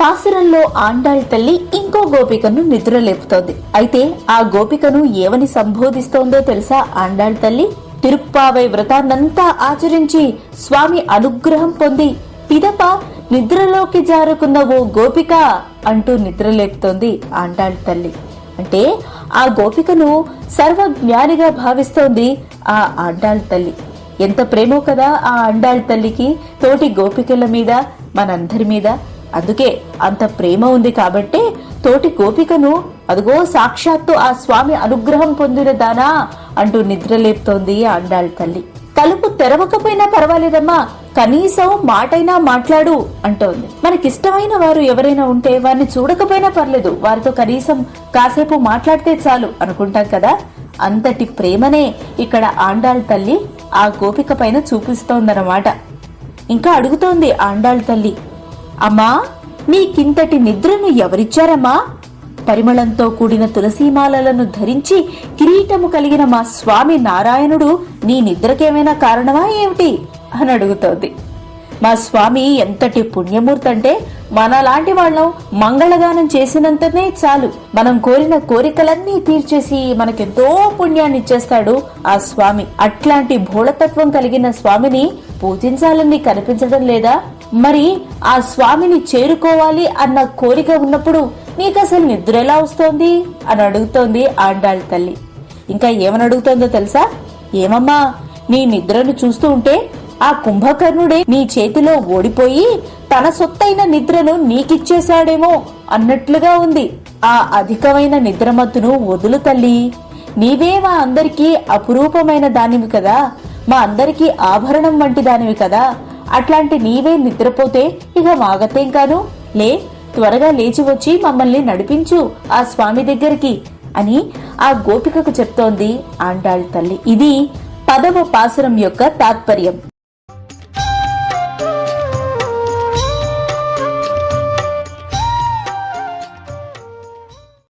పాసురంలో ఆండాళ్ తల్లి ఇంకో గోపికను నిద్రలేపుతోంది. అయితే ఆ గోపికను ఏమని సంబోధిస్తోందో తెలుసా ఆండాళ్ తల్లి? తిరుప్పావై వ్రతాన్నంతా ఆచరించి స్వామి అనుగ్రహం పొంది పిదప నిద్రలోకి జారుకున్న ఓ గోపిక అంటూ నిద్రలేపుతోంది ఆండాళ్ తల్లి. అంటే ఆ గోపికను సర్వజ్ఞానిగా భావిస్తోంది ఆ ఆండాళ్ తల్లి. ఎంత ప్రేమో కదా ఆ అండాళ్ తల్లికి తోటి గోపికల మీద మనందరి మీద. అందుకే అంత ప్రేమ ఉంది కాబట్టే తోటి గోపికను అదిగో సాక్షాత్తు ఆ స్వామి అనుగ్రహం పొందిన దానా అంటూ నిద్రలేపుతోంది ఆండాళ్ అండాళ్ తల్లి. తలుపు తెరవకపోయినా పర్వాలేదమ్మా కనీసం మాటైనా మాట్లాడు అంటోంది. మనకిష్టమైన వారు ఎవరైనా ఉంటే వారిని చూడకపోయినా పర్లేదు వారితో కనీసం కాసేపు మాట్లాడితే చాలు అనుకుంటాం కదా. అంతటి ప్రేమనే ఇక్కడ ఆండాళ్ తల్లి ఆ గోపిక పైన చూపిస్తోందన్నమాట. ఇంకా అడుగుతోంది ఆండాళ్ తల్లి అమ్మా నీకింతటి నిద్రను ఎవరిచ్చారమ్మా? పరిమళంతో కూడిన తులసీమాలలను ధరించి కిరీటము కలిగిన మా స్వామి నారాయణుడు నీ నిద్రకేమైనా కారణమా ఏమిటి? అని అడుగుతోంది. మా స్వామి ఎంతటి పుణ్యమూర్తి అంటే మనలాంటి వాళ్ళం మంగళగానం చేసినంతనే చాలు. మనం కోరిన కోరికలన్నీ తీర్చేసి మనకెంతో పుణ్యాన్ని ఇచ్చేస్తాడు ఆ స్వామి. అట్లాంటి భోళతత్వం కలిగిన స్వామిని పూజించాలని కనిపించడం లేదా? మరి ఆ స్వామిని చేరుకోవాలి అన్న కోరిక ఉన్నప్పుడు నీకు అసలు నిద్ర ఎలా వస్తోంది? అని అడుగుతోంది ఆండాళ్ళ తల్లి. ఇంకా ఏమని అడుగుతోందో తెలుసా? ఏమమ్మా నీ నిద్రను చూస్తూ ఉంటే ఆ కుంభకర్ణుడే నీ చేతిలో ఓడిపోయి తన సొత్తైన నిద్రను నీకిచ్చేశాడేమో అన్నట్లుగా ఉంది. ఆ అధికమైన నిద్రమత్తును వదులు తల్లి. నీవే మా అందరికీ అపురూపమైన దానివి కదా. మా అందరికీ ఆభరణం వంటి దానివి కదా. అట్లాంటి నీవే నిద్రపోతే ఇక మాగతేం కాను లే త్వరగా లేచి వచ్చి మమ్మల్ని నడిపించు ఆ స్వామి దగ్గరికి అని ఆ గోపికకు చెప్తోంది ఆండాళ్ తల్లి. ఇది పదవ పాసురం యొక్క తాత్పర్యం.